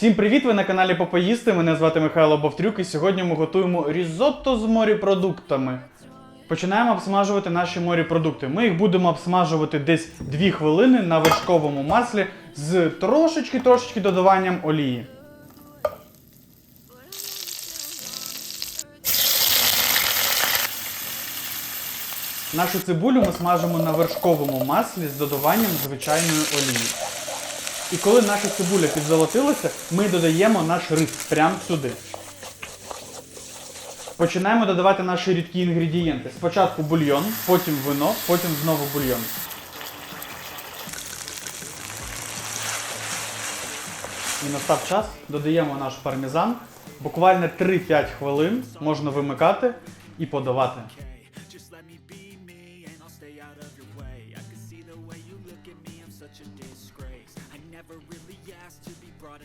Всім привіт! Ви на каналі Попоїсти. Мене звати Михайло Бовтрюк, і сьогодні ми готуємо різотто з морепродуктами. Починаємо обсмажувати наші морепродукти. Ми їх будемо обсмажувати десь 2 хвилини на вершковому маслі з трошечки-трошечки додаванням олії. Нашу цибулю ми смажимо на вершковому маслі з додаванням звичайної олії. І коли наша цибуля підзолотилася, ми додаємо наш рис прямо сюди. Починаємо додавати наші рідкі інгредієнти. Спочатку бульйон, потім вино, потім знову бульйон. І настав час додаємо наш пармезан. Буквально 3-5 хвилин можна вимикати і подавати. such a disgrace. never really asked to be brought in